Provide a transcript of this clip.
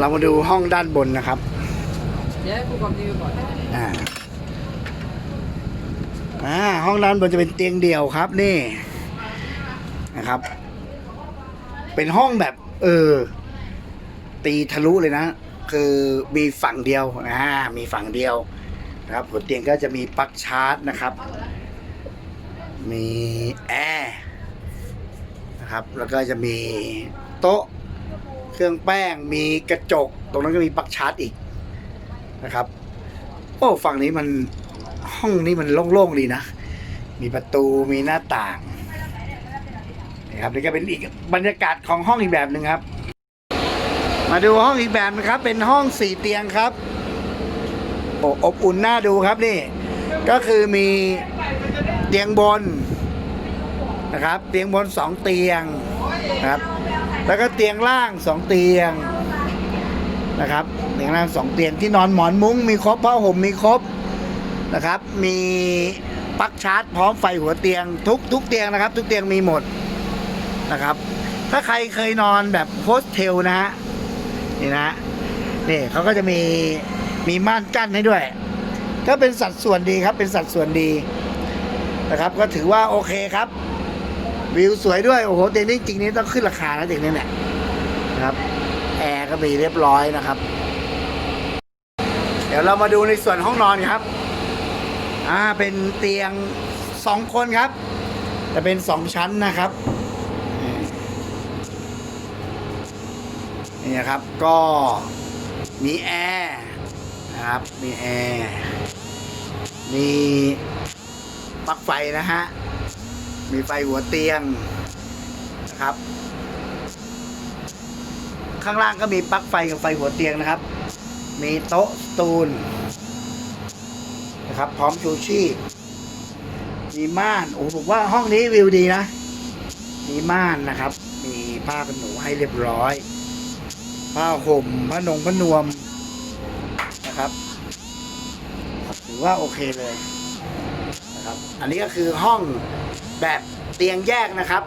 เรามาดูห้องด้านบนนะครับ Yeah, aku continue ก่อนอ่าอ่าห้องด้านบนจะเป็นเตียงเดี่ยวครับนี่นะครับ เป็นห้องแบบ เออ ตีทะลุเลยนะ คือมีฝั่งเดียวอ่ามีฝั่งเดียวนะครับหัวเตียงก็จะมีปลั๊กชาร์จนะครับ มีแอร์นะครับ แล้วก็จะมีโต๊ะ เครื่องแป้งมีกระจก ตรงนั้นก็มีปลั๊กชาร์จอีกนะครับ โอ้ฝั่งนี้มันห้องนี้มันโล่งๆดีนะ มีประตูมีหน้าต่างนะครับนี่ก็เป็นอีกบรรยากาศของห้องอีกแบบหนึ่งครับ มาดูห้องอีกแบบนะครับ เป็นห้องสี่เตียงครับโอ้อบอุ่นน่าดูครับนี่ ก็คือมีเตียงบนนะครับ เตียงบนสองเตียงนะครับ แล้วก็เตียงล่างสองเตียงนะครับเตียงล่างสองเตียงที่นอนหมอนมุ้งมีครบผ้าห่มมีครบนะครับ มีปลั๊กชาร์จพร้อมไฟหัวเตียงทุกทุกเตียงนะครับ ทุกเตียงมีหมดนะครับ ถ้าใครเคยนอนแบบโฮสเทลนะฮะนี่นะฮะนี่เขาก็จะมีมีม่านกั้นให้ด้วย ก็เป็นสัดส่วนดีครับเป็นสัดส่วนดีนะครับ ก็ถือว่าโอเคครับ วิวสวยด้วย โอ้โหเตียงนี้จริงนี่ต้องขึ้นราคาแล้วเตียงนี้เนี่ยนะครับ แอร์ก็มีเรียบร้อยนะครับ เดี๋ยวเรามาดูในส่วนห้องนอนครับ อ่า เป็นเตียงสองคนครับ จะเป็นสองชั้นนะครับนี่นะครับก็มีแอร์นะครับ มีแอร์ มีปลั๊กไฟนะฮะ มีไฟหัวเตียงนะครับ ข้างล่างก็มีปลั๊กไฟกับไฟหัวเตียงนะครับ มีโต๊ะตูลนะครับ พร้อมชูชีพมีม่านโอ้ผมว่าห้องนี้วิวดีนะ มีม่านนะครับ มีผ้าขนหนูให้เรียบร้อย ผ้าห่มผ้านงผ้านวมนะครับ ถือว่าโอเคเลย นะครับ อันนี้ก็คือห้องแบบเตียงแยกนะครับ